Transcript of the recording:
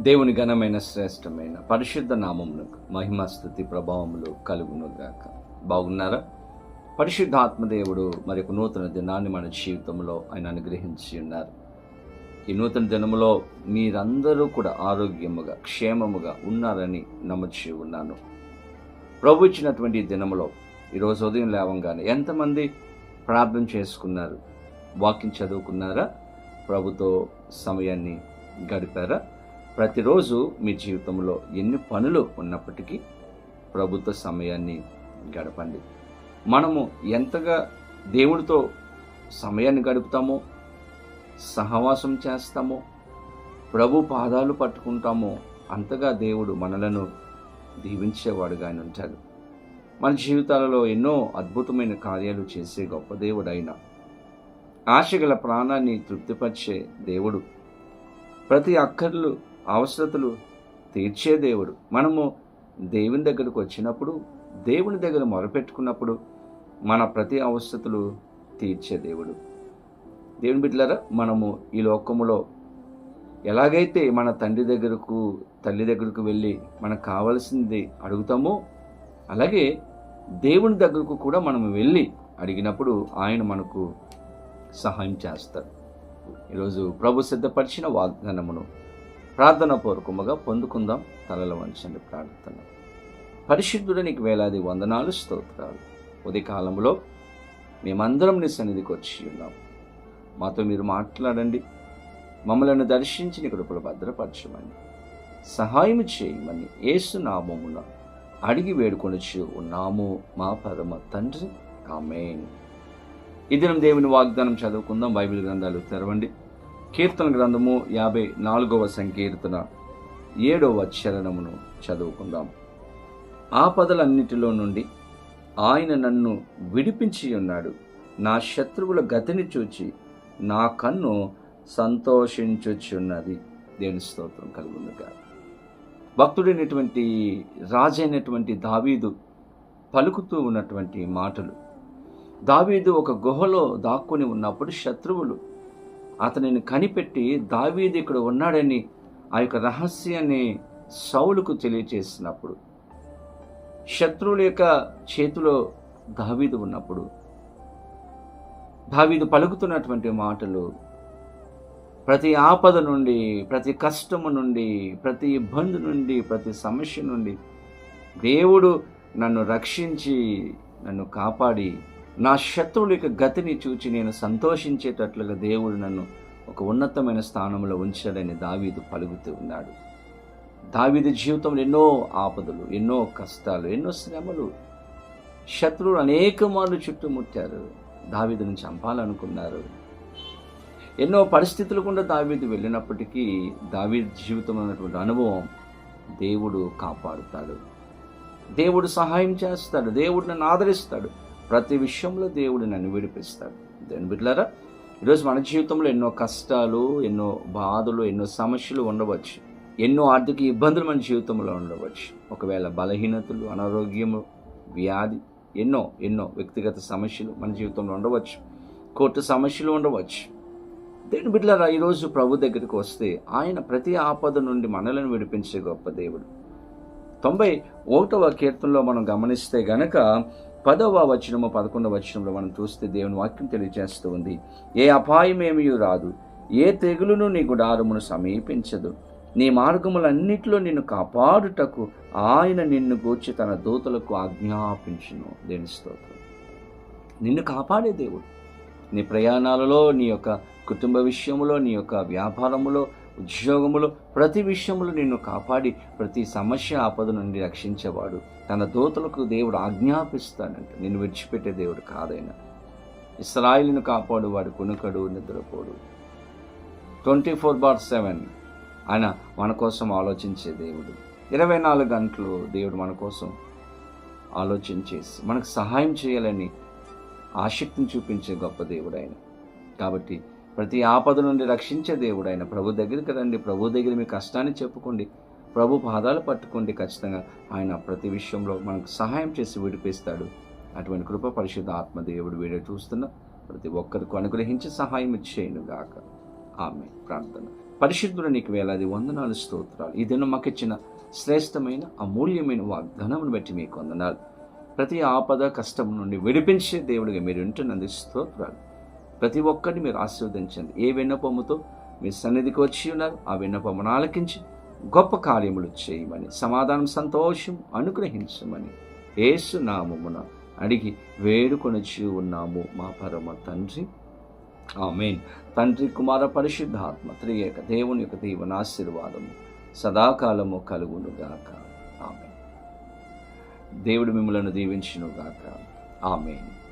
దేవుని ఘనమైన శ్రేష్టమైన పరిశుద్ధ నామమునకు మహిమస్థుతి ప్రభావములు కలుగునుగాక. బాగున్నారా? పరిశుద్ధ ఆత్మదేవుడు మరి ఒక నూతన దినాన్ని మన జీవితంలో ఆయన అనుగ్రహించి ఉన్నారు. ఈ నూతన దినములో మీరందరూ కూడా ఆరోగ్యముగా క్షేమముగా ఉన్నారని నమ్మచ్చి ఉన్నాను. ప్రభు ఇచ్చినటువంటి దినములో ఈరోజు ఉదయం లేవంగానే ఎంతమంది ప్రార్థన చేసుకున్నారు? వాకింగ్ చదువుకున్నారా? ప్రభుతో సమయాన్ని గడిపారా? ప్రతిరోజు మీ జీవితంలో ఎన్ని పనులు ఉన్నప్పటికీ ప్రభుత్వ సమయాన్ని గడపండి. మనము ఎంతగా దేవుడితో సమయాన్ని గడుపుతామో సహవాసం చేస్తామో ప్రభు పాదాలు పట్టుకుంటామో అంతగా దేవుడు మనలను దీవించేవాడుగా ఆయన ఉంటాడు. మన జీవితాలలో ఎన్నో అద్భుతమైన కార్యాలు చేసే గొప్ప దేవుడైన ఆశగల ప్రాణాన్ని తృప్తిపరిచే దేవుడు. ప్రతి అక్కర్లు అవసరతలు తీర్చే దేవుడు. మనము దేవుని దగ్గరకు వచ్చినప్పుడు దేవుని దగ్గర మొరపెట్టుకున్నప్పుడు మన ప్రతి అవసరతలు తీర్చే దేవుడు. దేవుని బిడ్డలారా మనము ఈ లోకములో ఎలాగైతే మన తండ్రి దగ్గరకు తల్లి దగ్గరకు వెళ్ళి మనకు కావలసింది అడుగుతామో అలాగే దేవుని దగ్గరకు కూడా మనం వెళ్ళి అడిగినప్పుడు ఆయన మనకు సహాయం చేస్తారు. ఈరోజు ప్రభు సిద్ధపరిచిన వాగ్దానమును ప్రార్థన పూర్వకముగా పొందుకుందాం. తలల వంచండి ప్రార్థన. పరిశుద్ధుడు నీకు వేలాది వందనాలు స్తోత్రాలు. ఉదయకాలంలో మేమందరం నీ సన్నిధికి వచ్చి ఉన్నాం. మాతో మీరు మాట్లాడండి. మమ్మల్ని దర్శించి నీ కృపలు భద్రపరచమని సహాయం చేయమని ఏసునామమున అడిగి వేడుకొనొచ్చు ఉన్నాము. మా పరమ తండ్రి. కామేన్ ఇది దినం దేవుని వాగ్దానం చదువుకుందాం. బైబిల్ గ్రంథాలు తెరవండి. కీర్తన గ్రంథము యాభై నాలుగవ సంకీర్తన ఏడవ చరణమును చదువుకుందాం. ఆపదలన్నిటిలో నుండి ఆయన నన్ను విడిపించి ఉన్నాడు. నా శత్రువుల గతిని చూచి నా కన్ను సంతోషించుచున్నది. దేని స్తోత్రం కలుగునుగా భక్తుడైనటువంటి రాజైనటువంటి దావీదు పలుకుతూ ఉన్నటువంటి మాటలు. దావీదు ఒక గుహలో దాక్కుని ఉన్నప్పుడు శత్రువులు అతనిని కనిపెట్టి దావీదు ఇక్కడ ఉన్నాడని ఆ యొక్క రహస్యాన్ని సౌలుకు తెలియచేసినప్పుడు శత్రువుల యొక్క చేతిలో దావీదు ఉన్నప్పుడు దావీదు పలుకుతున్నటువంటి మాటలు ప్రతి ఆపద నుండి ప్రతి కష్టము నుండి ప్రతి ఇబ్బంది నుండి ప్రతి సమస్య నుండి దేవుడు నన్ను రక్షించి నన్ను కాపాడి నా శత్రువుల యొక్క గతిని చూచి నేను సంతోషించేటట్లుగా దేవుడు నన్ను ఒక ఉన్నతమైన స్థానంలో ఉంచాడని దావీదు పలుకుతూ ఉన్నాడు. దావీదు జీవితంలో ఎన్నో ఆపదలు ఎన్నో కష్టాలు ఎన్నో శ్రమలు. శత్రువులు అనేక మార్లు చుట్టుముట్టారు. దావీదును చంపాలనుకున్నారు. ఎన్నో పరిస్థితులు కూడా దావీదు వెళ్ళినప్పటికీ దావీదు జీవితంలో ఉన్నటువంటి అనుభవం దేవుడు కాపాడుతాడు. దేవుడు సహాయం చేస్తాడు. దేవుడు నన్ను ఆదరిస్తాడు. ప్రతి విషయంలో దేవుడు నన్ను విడిపిస్తాడు. దేని బిడ్డలారా ఈరోజు మన జీవితంలో ఎన్నో కష్టాలు ఎన్నో బాధలు ఎన్నో సమస్యలు ఉండవచ్చు. ఎన్నో ఆర్థిక ఇబ్బందులు మన జీవితంలో ఉండవచ్చు. ఒకవేళ బలహీనతలు అనారోగ్యము వ్యాధి ఎన్నో ఎన్నో వ్యక్తిగత సమస్యలు మన జీవితంలో ఉండవచ్చు. కోర్టు సమస్యలు ఉండవచ్చు. దేని బిడ్డలారా ఈరోజు ప్రభు దగ్గరికి వస్తే ఆయన ప్రతి ఆపద నుండి మనలను విడిపించే గొప్ప దేవుడు. తొంభై ఒకటవ కీర్తనలో మనం గమనిస్తే గనక పదవ వచనము పదకొండవ వచనంలో మనం చూస్తే దేవుని వాక్యం తెలియజేస్తూ ఉంది. ఏ అపాయమేమీ రాదు. ఏ తెగులును నీ గుడారమును సమీపించదు. నీ మార్గములన్నిటిలో నిన్ను కాపాడుటకు ఆయన నిన్ను గూర్చి తన దూతలకు ఆజ్ఞాపించును. దేని స్తోత్రం. నిన్ను కాపాడే దేవుడు. నీ ప్రయాణాలలో నీ యొక్క కుటుంబ విషయములో నీ యొక్క వ్యాపారములో ఉద్యోగములో ప్రతి విషయములో నిన్ను కాపాడి ప్రతి సమస్య ఆపద నుండి రక్షించేవాడు. తన దూతలకు దేవుడు ఆజ్ఞాపిస్తాడంట. నిన్ను విడిచిపెట్టే దేవుడు కాదైనా. ఇస్రాయిల్ను కాపాడు వాడు కొనుకడు నిద్రపోడు. ట్వంటీ ఫోర్ బార్ సెవెన్ ఆయన మన కోసం ఆలోచించే దేవుడు. ఇరవై నాలుగు గంటలు దేవుడు మన కోసం ఆలోచించేసి మనకు సహాయం చేయాలని ఆసక్తిని చూపించే గొప్ప దేవుడు ఆయన. కాబట్టి ప్రతి ఆపద నుండి రక్షించే దేవుడు ఆయన. ప్రభు దగ్గరికి రండి. ప్రభు దగ్గర మీ కష్టాన్ని చెప్పుకోండి. ప్రభు పాదాలు పట్టుకోండి ఖచ్చితంగా. ఆయన ప్రతి విషయంలో మనకు సహాయం చేసి విడిపిస్తాడు. అటువంటి కృప పరిశుద్ధ ఆత్మ దేవుడు వీడియో చూస్తున్న ప్రతి ఒక్కరికి అనుగ్రహించి సహాయం ఇచ్చేయను గాక. ఆమె ప్రార్థన. పరిశుద్ధుడు నీకు వేలాది వందనాలు స్తోత్రాలు. ఈ దినం మాకు ఇచ్చిన శ్రేష్టమైన అమూల్యమైన వాగ్దానమును బట్టి మీకు వందనాలు. ప్రతి ఆపద కష్టం నుండి విడిపించే దేవుడిగా మీరు ఉంటున్నందుకు స్తోత్రాలు. ప్రతి ఒక్కరిని మీరు ఆశీర్వదించండి. ఏ విన్నపముతో మీ సన్నిధికి వచ్చి ఉన్నారు ఆ విన్నపమును ఆలకించి గొప్ప కార్యములు చేయమని సమాధానం సంతోషం అనుగ్రహించమని ఏసునామమున అడిగి వేడుకొనిచి ఉన్నాము మా పరమ తండ్రి. ఆమెన్. తండ్రి కుమార పరిశుద్ధాత్మ త్రియేక దేవుని యొక్క దీవన ఆశీర్వాదము సదాకాలము కలుగునుగాక. ఆమె దేవుడు మిమ్మలను దీవించునుగాక. ఆమెన్.